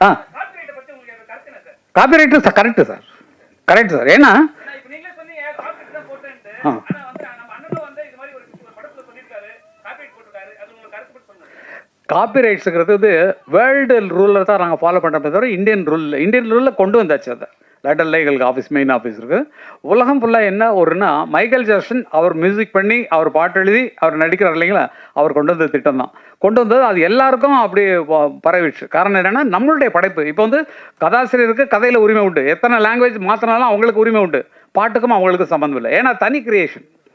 ஆ. Copyright sir correct sir correct sir ஏன்னா ஆ. காப்பிரைட்ஸுங்கிறது வந்து வேர்ல்டு ரூலில் தான் நாங்கள் ஃபாலோ பண்ணுறோமே தவிர இந்தியன் ரூலில் இந்தியன் ரூலில் கொண்டு வந்தாச்சு அதை. லண்டன் எங்களுக்கு ஆஃபீஸ் மெயின் ஆஃபீஸ் இருக்குது உலகம் ஃபுல்லாக என்ன ஒருன்னா மைக்கேல் ஜாக்சன் அவர் மியூசிக் பண்ணி அவர் பாட்டு எழுதி அவர் நடிக்கிறார் இல்லைங்களா? அவர் கொண்டு வந்த திட்டம் தான். கொண்டு வந்தது அது எல்லாருக்கும் அப்படி ப- பரவிடுச்சு. காரணம் என்னென்னா நம்மளுடைய படைப்பு. இப்போ வந்து கதாசிரியருக்கு கதையில் உரிமை உண்டு. எத்தனை லாங்குவேஜ் மாற்றினாலும் அவங்களுக்கு உரிமை உண்டு. பாட்டுக்கும் அவங்களுக்கு சம்மந்தம் இல்லை. ஏன்னா தனி கிரியேஷன்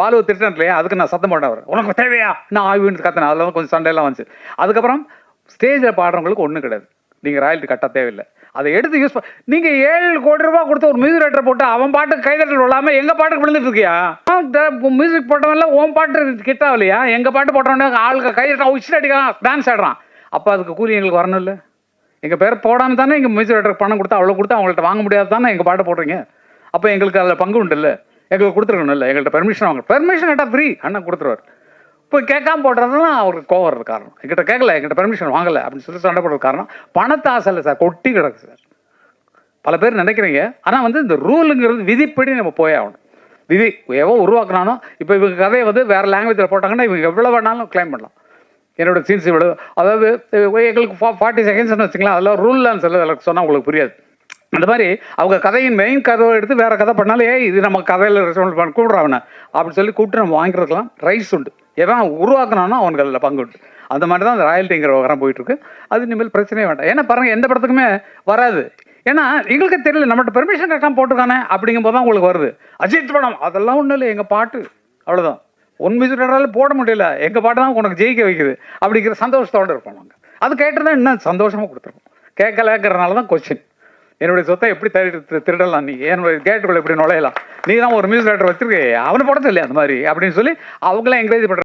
பாலுவை திட்டான் இல்லையா அதுக்கு நான் சத்தம் போட்டேன் அவர். உனக்கு தேவையா? நான் ஆய்வுன்னு கத்தினேன். அதில் கொஞ்சம் சண்டையெல்லாம் வந்துச்சு. அதுக்கப்புறம் ஸ்டேஜில் பாடுறவங்களுக்கு ஒன்றும் கிடையாது. நீங்கள் ராயல்ட்டி கட்ட தேவையில்லை. அதை எடுத்து யூஸ் பண்ண நீங்கள் ஏழு கோடி ரூபா கொடுத்து ஒரு மியூசிக் ரைட்டர் போட்டு அவன் பாட்டுக்கு கைதட்டல் விடாமல் எங்கள் பாட்டுக்கு விழுந்துட்டு இருக்கியா? மியூசிக் போட்டவன்ல உன் பாட்டு கிட்ட இல்லையா? எங்கள் பாட்டு போட்டவனே ஆளுக்கு கைதட்டான் உச்சி அடிக்கிறான் டான்ஸ் ஆடுறான். அப்போ அதுக்கு கூலி எங்களுக்கு வரணும் இல்லை? எங்கள் பேர் போடாமல் தானே எங்கள் மியூசிக் ரைட்டருக்கு பணம் கொடுத்தா அவ்வளோ கொடுத்தா அவங்கள்ட்ட வாங்க முடியாது தானே எங்கள் பாட்டு போடுறீங்க? அப்போ எங்களுக்கு அதில் பங்கு உண்டு இல்லை? எங்களுக்கு கொடுத்துருக்கணும் இல்லை. எங்கள்கிட்ட பெர்மிஷன் வாங்க. பெர்மிஷன் கேட்டால் ஃப்ரீ அண்ணன் கொடுத்துருவார். இப்போ கேட்காம போடுறதுனா அவருக்கு கோவம் வர்றது காரணம். எங்கிட்ட கேட்கல. எங்கிட்ட பெர்மிஷன் வாங்கலை அப்படின்னு சொல்லி சண்டை போடுறது காரணம். பணத்தை ஆசை இல்லை சார். கொட்டி கிடக்கு சார். பல பேர் நினைக்கிறீங்க. ஆனால் வந்து இந்த ரூலுங்கிறது விதிப்படி நம்ம போய் ஆகணும். விதி எவோ உருவாக்குனானோ இப்போ இவங்க கதையை வந்து வேறு லாங்குவேஜில் போட்டாங்கன்னா இவங்க எவ்வளோ வேணாலும் க்ளைம் பண்ணலாம். என்னோடய சீன்ஸ் இவ்வளோ அதாவது எங்களுக்கு எங்களுக்கு ஃபார்ட்டி செகண்ட்ஸ்னு வச்சுக்கலாம் அதெல்லாம் ரூல்லாம் சொல்ல அதில் சொன்னால் உங்களுக்கு புரியாது. அந்த மாதிரி அவங்க கதையின் மெயின் கதவை எடுத்து வேற கதை பண்ணாலே ஏய் இது நம்ம கதையில் ரெஸ்பான்ஸ் பண்ண கூப்பிட்றாவன அப்படின்னு சொல்லி கூப்பிட்டு நம்ம வாங்கிருக்கலாம் ரைட்ஸ் உண்டு. எவன் உருவாக்குனானோ அவன் அதில் பங்கு உண்டு. அந்த மாதிரி தான் அந்த ராயல்ட்டிங்கிற விவகாரம் போயிட்டு இருக்கு அது இனிமேல் பிரச்சனையே வேண்டாம். ஏன்னா பாருங்க எந்த படத்துக்குமே வராது. ஏன்னா எங்களுக்கு தெரியல நம்மகிட்ட பெர்மிஷன் கரெக்டாக போட்டிருக்கானே அப்படிங்கும்போது தான் உங்களுக்கு வருது. அஜித் படம் அதெல்லாம் ஒன்றும் இல்லை எங்கள் பாட்டு. அவ்வளோதான் ஒன் மியூசிக் போட முடியல. எங்கள் பாட்டு தான் உனக்கு ஜெயிக்க வைக்குது. அப்படிங்கிற சந்தோஷத்தோடு இருப்போம் நாங்கள் அது கேட்டுருந்தா இன்னும் சந்தோஷமாக கொடுத்துருக்கோம் கேட்கலங்கிறனால தான் கொஸ்டின் என்னுடைய சொத்தை எப்படி திருட்டு திருடலாம் நீ? என்னுடைய கேட்டுக்குள்ள எப்படி நுழையலாம்? நீ தான் ஒரு மியூசிக் டைரக்டர் வச்சிருக்கே அவனை போட இல்லையா அந்த மாதிரி அப்படின்னு சொல்லி அவங்களாம் என்கரேஜ் பண்ணுற